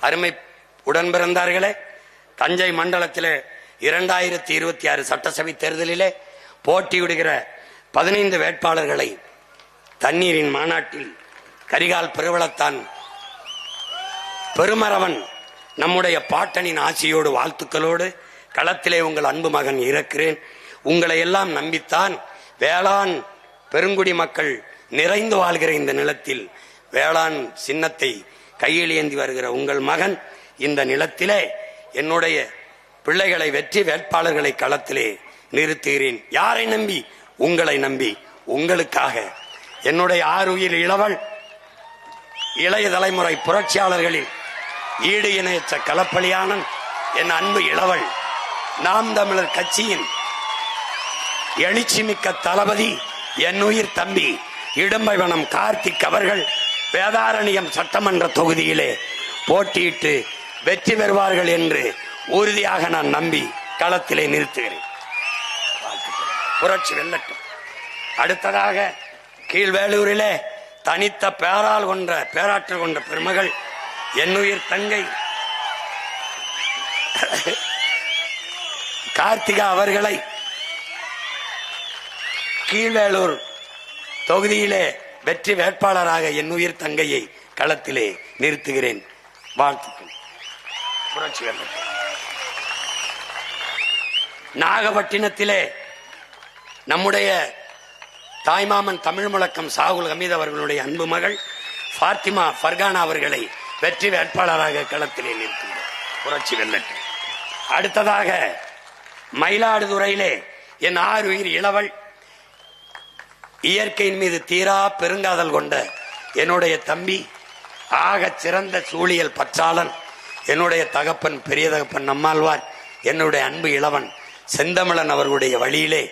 அருமை உடன் பிறந்தார்களே தஞ்சை மண்டலத்திலே இரண்டாயிரத்தி இருபத்தி ஆறு சட்டசபை தேர்தலிலே போட்டியிடுகிற பதினைந்து வேட்பாளர்களை தண்ணீரின் மாநாட்டில் கரிகால் பெருவளத்தான் பெருமரவன் நம்முடைய பாட்டனின் ஆசையோடு வாழ்த்துக்களோடு களத்திலே உங்கள் அன்பு மகன் இருக்கிறேன் உங்களை எல்லாம் நம்பித்தான் வேளாண் பெருங்குடி மக்கள் நிறைந்து வாழ்கிற இந்த நிலத்தில் வேளாண் சின்னத்தை கையில் ஏந்தி வருகிற உங்கள் மகன் இந்த நிலத்திலே என்னுடைய பிள்ளைகளை வெற்றி வேட்பாளர்களை களத்திலே நிறுத்துகிறேன். யாரை நம்பி? உங்களை நம்பி. உங்களுக்காக. என்னுடைய ஆறுயிர் இளவல் இளைய தலைமுறை புரட்சியாளர்களில் ஈடு இணையற்ற களப்பலியானன் என் அன்பு இளவல். நாம் தமிழர் கட்சியின் எழுச்சிமிக்க தளபதி என் உயிர் தம்பி இடும்பைவனம் கார்த்திக் அவர்கள் வேதாரண்யம் சட்டமன்ற தொகுதியிலே போட்டியிட்டு வெற்றி பெறுவார்கள் என்று உறுதியாக நான் நம்பி களத்திலே நிறுத்துகிறேன். புரட்சி வெல்லட்டும். அடுத்ததாக கீழ்வேலூரிலே தனித்த பேரால் கொன்ற பேராற்றல் கொண்ட பெருமகள் என்னுயிர் தங்கை கார்த்திகா அவர்களை கீழ்வேலூர் தொகுதியிலே வெற்றி வேட்பாளராக என் உயிர் தங்கையை களத்திலே நிறுத்துகிறேன். வாழ்த்துக்கள். புரட்சி நாகப்பட்டினத்திலே நம்முடைய தாய்மாமன் தமிழ் முழக்கம் சாகுல் ஹமீத் அவர்களுடைய அன்பு மகள் ஃபாத்திமா ஃபர்கானா அவர்களை வெற்றி வேட்பாளராக களத்திலே நிறுத்துகிறேன். புரட்சி வெல்லட்டும் அடுத்ததாக மயிலாடுதுறையிலே என் ஆறு உயிர் இளவல் இயற்கையின் மீது தீரா பெருங்காதல் கொண்ட என்னுடைய தம்பி ஆக சிறந்த சூழியல் பற்றாளன் என்னுடைய தகப்பன் பெரிய தகப்பன் நம்மாழ்வார் என்னுடைய அன்பு இளவன் செந்தமிழன் அவர்களுடைய வழியிலே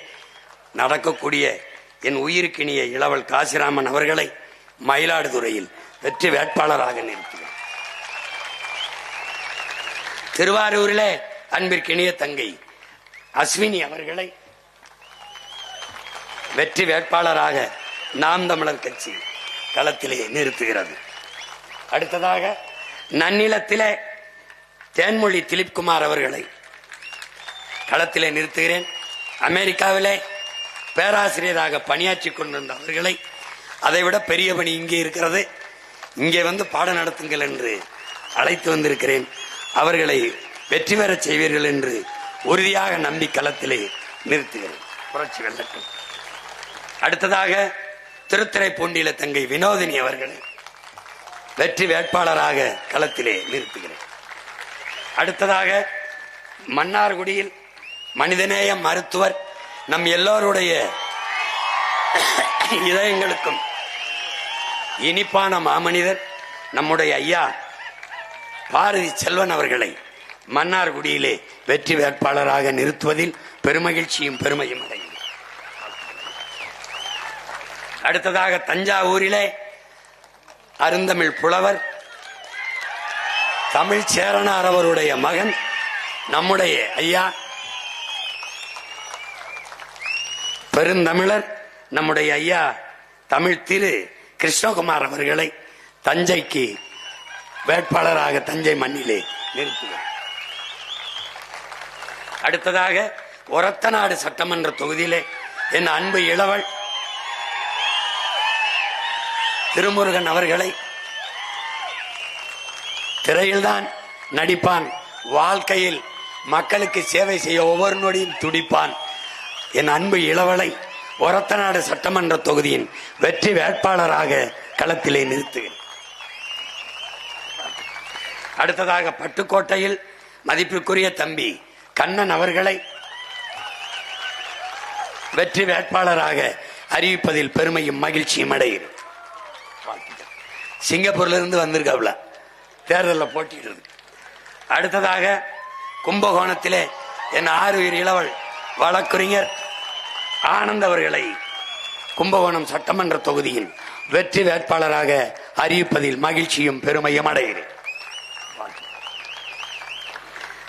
நடக்கக்கூடிய என் உயிருக்கினிய இளவல் காசிராமன் அவர்களை மயிலாடுதுறையில் வெற்றி வேட்பாளராக நிறுத்தினார் திருவாரூரிலே அன்பிற்கினிய தங்கை அஸ்வினி அவர்களை வெற்றி வேட்பாளராக நாம் தமிழர் கட்சி களத்திலே நிறுத்துகிறது. அடுத்ததாக நன்னிலத்திலே தேன்மொழி திலீப்குமார் அவர்களை களத்திலே நிறுத்துகிறேன். அமெரிக்காவிலே பேராசிரியராக பணியாற்றி கொண்டிருந்த அவர்களை அதைவிட பெரிய பணி இங்கே இருக்கிறது. இங்கே வந்து பாடம் நடத்துங்கள் என்று அழைத்து வந்திருக்கிறேன். அவர்களை வெற்றி பெறச் செய்வீர்கள் என்று உறுதியாக நம்பி களத்திலே நிறுத்துகிறேன். புரட்சி வெள்ளட்டும் அடுத்ததாக திருத்துறைப்பூண்டியில தங்கை வினோதினி அவர்களை வெற்றி வேட்பாளராக களத்திலே நிறுத்துகிறேன். அடுத்ததாக மன்னார்குடியில் மனிதநேய மருத்துவர் நம் எல்லோருடைய இதயங்களுக்கும் இனிப்பான மாமனிதர் நம்முடைய ஐயா பாரதி செல்வன் அவர்களை மன்னார்குடியிலே வெற்றி வேட்பாளராக நிறுத்துவதில் பெருமகிழ்ச்சியும் பெருமையும் அடை அடுத்ததாக தஞ்சாவூரிலே அருந்தமிழ் புலவர் தமிழ் சேரனார் அவருடைய மகன் நம்முடைய ஐயா பெருந்தமிழர் நம்முடைய ஐயா தமிழ் திரு கிருஷ்ணகுமார் அவர்களை தஞ்சைக்கு வேட்பாளராக தஞ்சை மண்ணிலே நிறுத்துவார். அடுத்ததாக ஒரத்தநாடு சட்டமன்ற தொகுதியிலே என் அன்பு இளவல் திருமுருகன் அவர்களை திரையில்தான் நடிப்பான். வாழ்க்கையில் மக்களுக்கு சேவை செய்ய ஒவ்வொரு நொடியும் துடிப்பான். என் அன்பு இளவலை ஒரத்தநாடு சட்டமன்ற தொகுதியின் வெற்றி வேட்பாளராக களத்திலே நிறுத்துகிறேன் அடுத்ததாக பட்டுக்கோட்டையில் மதிப்புக்குரிய தம்பி கண்ணன் அவர்களை வெற்றி வேட்பாளராக அறிவிப்பதில் பெருமையும் மகிழ்ச்சியும் அடைகிறேன். சிங்கப்பூர்லேருந்து வந்திருக்காப்ல. தேர்தலில் போட்டிடுறது அடுத்ததாக கும்பகோணத்திலே என் ஆறு உயிர் இளவல் வழக்குரைஞர் ஆனந்த் அவர்களை கும்பகோணம் சட்டமன்ற தொகுதியின் வெற்றி வேட்பாளராக அறிவிப்பதில் மகிழ்ச்சியும் பெருமையும் அடைகிறேன்.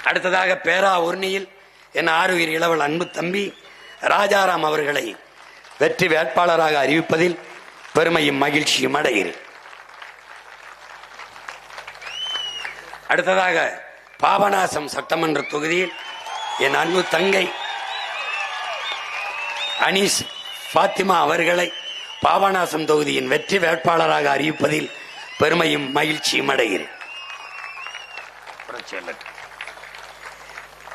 அடுத்ததாக பேரா உர்ணியில் என் ஆறு உயிர் இளவல் அன்பு தம்பி ராஜாராம் அவர்களை வெற்றி வேட்பாளராக அறிவிப்பதில் பெருமையும் மகிழ்ச்சியும் அடைகிறேன். அடுத்ததாக பாபநாசம் சட்டமன்ற தொகுதியில் என் அன்பு தங்கை அனீஸ் பாத்திமா அவர்களை பாபநாசம் தொகுதியின் வெற்றி வேட்பாளராக அறிவிப்பதில் பெருமையும் மகிழ்ச்சியும் அடைகிறேன்.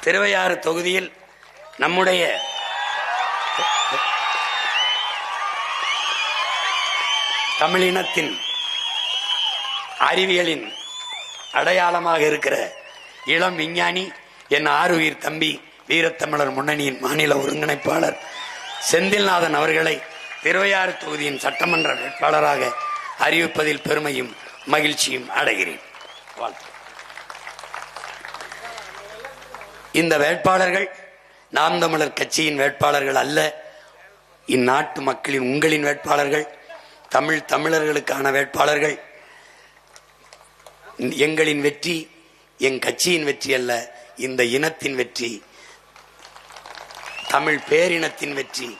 திருவையாறு தொகுதியில் நம்முடைய தமிழினத்தின் அறிவியலின் அடையாளமாக இருக்கிற இளம் விஞ்ஞானி என் ஆறுயிர் தம்பி வீரத்தமிழர் முன்னணியின் மாநில ஒருங்கிணைப்பாளர் செந்தில்நாதன் அவர்களை திருவையாறு தொகுதியின் சட்டமன்ற வேட்பாளராக அறிவிப்பதில் பெருமையும் மகிழ்ச்சியும் அடைகிறேன். வாழ்த்து. இந்த வேட்பாளர்கள் நாம் தமிழர் கட்சியின் வேட்பாளர்கள் அல்ல இந்நாட்டு மக்களின் உங்களின் வேட்பாளர்கள் தமிழ் தமிழர்களுக்கான வேட்பாளர்கள் எங்களின் வெற்றி என் கட்சியின் வெற்றி அல்ல இந்த இனத்தின் வெற்றி தமிழ் பேரினத்தின் வெற்றி.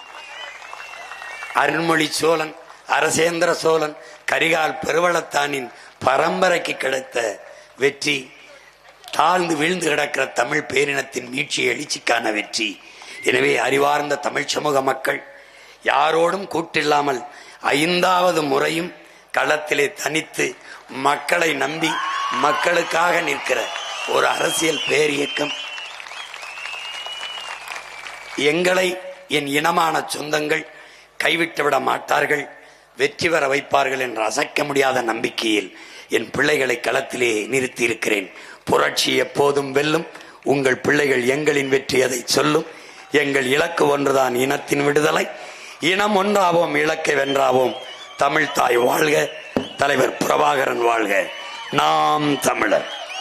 அருண்மொழி சோழன் அரசேந்திர சோழன் கரிகால் பெருவளத்தானின் பரம்பரைக்கு கிடைத்த வெற்றி தாழ்ந்து வீழ்ந்து கிடக்கிற தமிழ் பேரினத்தின் மீட்சி எழுச்சிக்கான வெற்றி. எனவே அறிவார்ந்த தமிழ் சமூக மக்கள் யாரோடும் கூட்டில்லாமல் ஐந்தாவது முறையும் களத்திலே தனித்து மக்களை நம்பி மக்களுக்காக நிற்கிற ஒரு அரசியல் பேரியக்கம். எங்களை என் இனமான சொந்தங்கள் கைவிட்டு விட மாட்டார்கள் வெற்றி பெற வைப்பார்கள் என்று அசைக்க முடியாத நம்பிக்கையில் என் பிள்ளைகளை களத்திலே நிறுத்தி இருக்கிறேன் புரட்சி எப்போதும் வெல்லும் உங்கள் பிள்ளைகள் எங்களின் வெற்றி அதை சொல்லும். எங்கள் இலக்கு ஒன்றுதான் இனத்தின் விடுதலை இனம் ஒன்றாவோம் இலக்கை வென்றாவோம். தமிழ் தாய் வாழ்க தலைவர் பிரபாகரன் வாழ்க. நாம் தமிழர்.